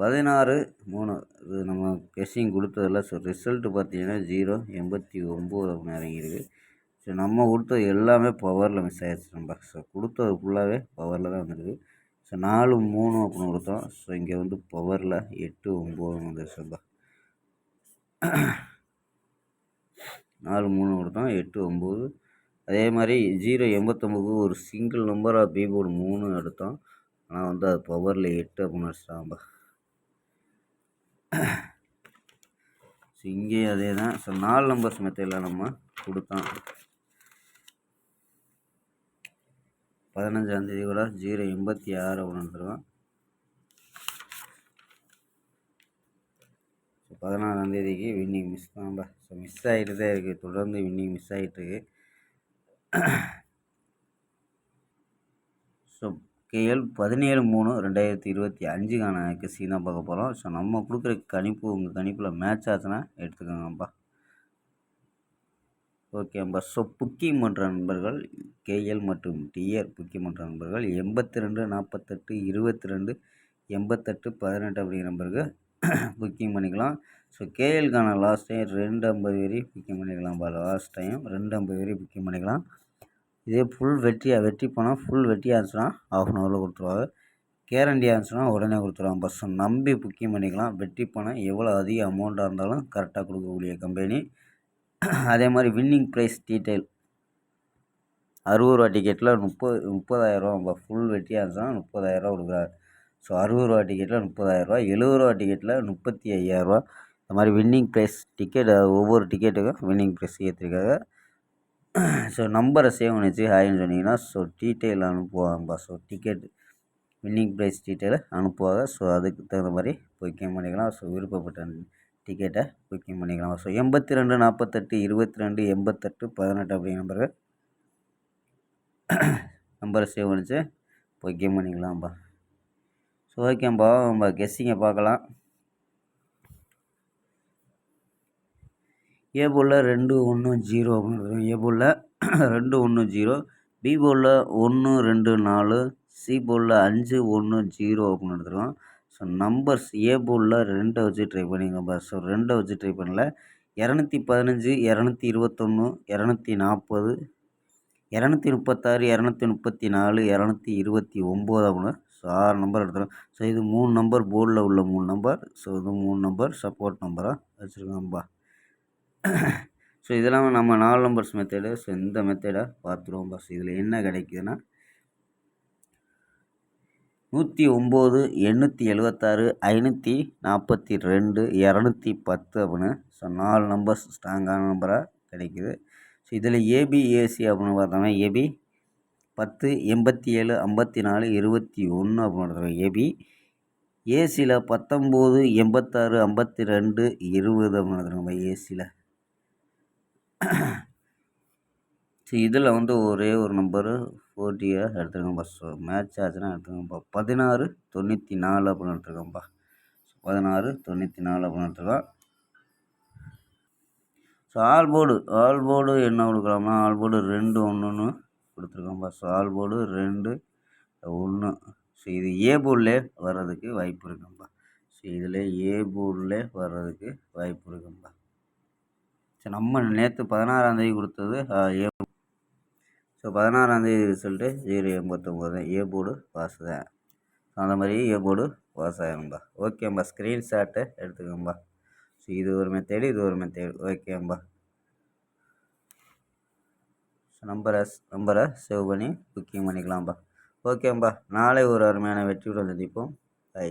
பதினாறு மூணு இது நம்ம கெஸ்ஸிங் கொடுத்ததில் ஸோ ரிசல்ட்டு பார்த்தீங்கன்னா ஜீரோ எண்பத்தி ஒம்பது அப்படின்னு இறங்கியிருக்கு. ஸோ நம்ம கொடுத்தது எல்லாமே பவரில் மிஸ் ஆயிடுச்சு நம்ம ஸோ கொடுத்தது ஃபுல்லாகவே பவரில் தான் வந்திருக்கு. ஸோ நாலு மூணு அப்படின்னு கொடுத்தோம். ஸோ இங்கே வந்து பவரில் எட்டு ஒம்பது வந்துருச்சு நம்ம நாலு மூணு கொடுத்தோம். எட்டு ஒம்பது. அதே மாதிரி ஜீரோ எண்பத்தொம்பது ஒரு சிங்கிள் நம்பராக பி பீபோர்டு மூணு எடுத்தோம். ஆனால் வந்து அது பவரில் எட்டு அப்படின்னு வச்சுட்டாங்க ஸோ இங்கேயும் அதே தான் ஸோ நாலு நம்பர்ஸ் மெத்தடில் நம்ம கொடுத்தோம். பதினஞ்சாந்தேதி கூட ஜீரோ எண்பத்தி ஆறு அப்படின்னு ஸோ பதினாறாந்தேதிக்கு வின்னிங் மிஸ் தான் ஸோ மிஸ் ஆகிட்டு தான் இருக்குது தொடர்ந்து வின்னிங் மிஸ் ஆகிட்டுருக்கு ஸோ கேஎல் பதினேழு மூணு ரெண்டாயிரத்தி இருபத்தி அஞ்சுக்கான கெஸ்ஸி தான் பார்க்க போகிறோம் ஸோ நம்ம கொடுக்குற கணிப்பு உங்கள் கணிப்பில் மேட்ச் ஆச்சுன்னா எடுத்துக்கோங்கப்பா. ஓகேப்பா ஸோ புக்கிங் பண்ணுற நண்பர்கள் கேஎல் மற்றும் டிஆர் புக்கிங் பண்ணுற நண்பர்கள் எண்பத்தி ரெண்டு நாற்பத்தெட்டு இருபத்தி ரெண்டு எண்பத்தெட்டு பதினெட்டு அப்படிங்கிற நம்பருக்கு புக்கிங் பண்ணிக்கலாம். ஸோ கேஎல்கான லாஸ்ட் டைம் ரெண்டு ஐம்பது வரி புக்கிங் பண்ணிக்கலாம்ப்பா லாஸ்ட் டைம் ரெண்டு ஐம்பது வரி புக்கிங் பண்ணிக்கலாம். இதே ஃபுல் வெற்றியாக வெற்றி பணம் ஃபுல் வெட்டியாக இருந்துச்சுன்னா ஆஃப் அன் ஹவரில் கொடுத்துருவாங்க. கேரண்டியாக இருந்துச்சுன்னா உடனே கொடுத்துருவாங்க. பஸ் நம்பி புக்கிங் பண்ணிக்கலாம். வெற்றி பணம் எவ்வளோ அதிக அமௌண்ட்டாக இருந்தாலும் கரெக்டாக கொடுக்கக்கூடிய கம்பெனி அதே மாதிரி வின்னிங் ப்ரைஸ் டீட்டெயில் அறுபது ரூபா டிக்கெட்டில் முப்பது முப்பதாயிரரூவா ஃபுல் வெட்டியாக இருந்துச்சுன்னா முப்பதாயிரரூவா கொடுக்குறாரு. ஸோ அறுபது ரூபா டிக்கெட்டில் முப்பதாயிரரூவா எழுபது ரூபா டிக்கெட்டில் முப்பத்தி ஐயாயிரரூவா இந்த மாதிரி வின்னிங் ப்ரைஸ் டிக்கெட் ஒவ்வொரு டிக்கெட்டுக்கும் வின்னிங் ப்ரைஸ் ஏற்றிருக்காங்க ஸோ நம்பரை சேவ் பண்ணி வச்சு ஹாய்ன்னு சொன்னீங்கன்னா so detail அனுப்புவாங்கப்பா so ticket winning prize detail அனுப்புவாங்க. ஸோ அதுக்கு தகுந்த மாதிரி புக்கிங் பண்ணிக்கலாம். ஸோ விருப்பப்பட்ட டிக்கெட்டை புக்கிங் பண்ணிக்கலாம். ஸோ எண்பத்தி ரெண்டு நாற்பத்தெட்டு இருபத்தி ரெண்டு எண்பத்தெட்டு பதினெட்டு அப்படிங்கிற நம்பரு நம்பரை சேவ் பண்ணிச்சு புக்கிங் பண்ணிக்கலாம்ப்பா ஸோ ஓகேப்பா நம்ம கெஸ்ஸிங்கை பார்க்கலாம். ஏ போலில் ரெண்டு ஒன்று ஜீரோ அப்படின்னு ஏ போலில் ரெண்டு ஒன்று ஜீரோ பி போலில் ஒன்று ரெண்டு நாலு சி போலில் அஞ்சு ஒன்று ஜீரோ அப்படின்னு எடுத்துருக்கோம் ஸோ நம்பர்ஸ் ஏ போலில் ரெண்டை வச்சு ட்ரை பண்ணிங்க ஸோ ரெண்டை வச்சு ட்ரை பண்ணல. இரநூத்தி பதினஞ்சு இரநூத்தி இருபத்தொன்று இரநூத்தி நாற்பது இரநூத்தி முப்பத்தாறு இரநூத்தி முப்பத்தி நாலு இரநூத்தி இருபத்தி ஒம்பது அப்படின்னு. ஸோ ஆறு நம்பர் எடுத்துகிறோம் ஸோ இது மூணு நம்பர் போர்டில் உள்ள மூணு நம்பர் ஸோ இது மூணு நம்பர் சப்போர்ட் நம்பராக வச்சுருக்கோம்ப்பா ஸோ இதெல்லாம் நம்ம நாலு நம்பர்ஸ் மெத்தேடு ஸோ இந்த மெத்தேடை பார்த்துருவோம் பஸ் இதில் என்ன கிடைக்குதுன்னா நூற்றி ஒம்பது எண்ணூற்றி எழுபத்தாறு ஐநூற்றி நாற்பத்தி ரெண்டு இரநூத்தி பத்து அப்படின்னு. ஸோ நாலு நம்பர்ஸ் ஸ்ட்ராங்கான நம்பராக கிடைக்குது. ஸோ இதில் ஏபி ஏசி அப்படின்னு பார்த்தோம்னா ஏபி பத்து எண்பத்தி ஏழு ஐம்பத்தி நாலு இருபத்தி ஒன்று அப்படின்னு ஏபி ஏசியில் பத்தொம்போது எண்பத்தாறு ஐம்பத்தி ரெண்டு இருபது அப்படின்னு ஏசியில் ஸோ இதில் வந்து ஒரே ஒரு நம்பரு போட்டியாக எடுத்துருக்கேன்ப்பா ஸோ மேட்ச் ஆச்சுன்னா எடுத்துக்கோங்கப்பா பதினாறு தொண்ணூற்றி நாலு அப்படின்னு எடுத்துருக்கோம்ப்பா பதினாறு தொண்ணூற்றி நாலு அப்படின்னு எடுத்துருக்கோம் so all board all board என்ன கொடுக்கலாம்னா ஆல் போர்டு ரெண்டு ஒன்றுன்னு கொடுத்துருக்கோம்ப்பா ஸோ ஆல் போர்டு ரெண்டு ஒன்று ஸோ இது ஏ போர்டில் வர்றதுக்கு வாய்ப்பு இருக்கும்ப்பா ஸோ இதில் ஏ போர்டில் வர்றதுக்கு வாய்ப்பு இருக்கும்பா. சரி நம்ம நேற்று பதினாறாந்தேதி கொடுத்தது ஏ ஸோ பதினாறாந்தேதி ரிசல்ட்டு ஜீரோ எண்பத்தொம்போது தான். ஏ போர்டு பாஸ் தான். அந்த மாதிரி ஏ போர்டு பாஸ் ஆகிரும்பா ஓகேம்பா ஸ்க்ரீன்ஷாட்டை எடுத்துக்கோம்பா. ஸோ இது ஒரு மெத்தேடு இது ஒரு மெத்தேடு ஓகேம்பா ஸோ நம்பரை நம்பரை சேவ் பண்ணி புக்கிங் பண்ணிக்கலாம்ப்பா ஓகேம்பா நாளை ஒரு அருமையான வெற்றியுடன் சந்திப்போம். ஐ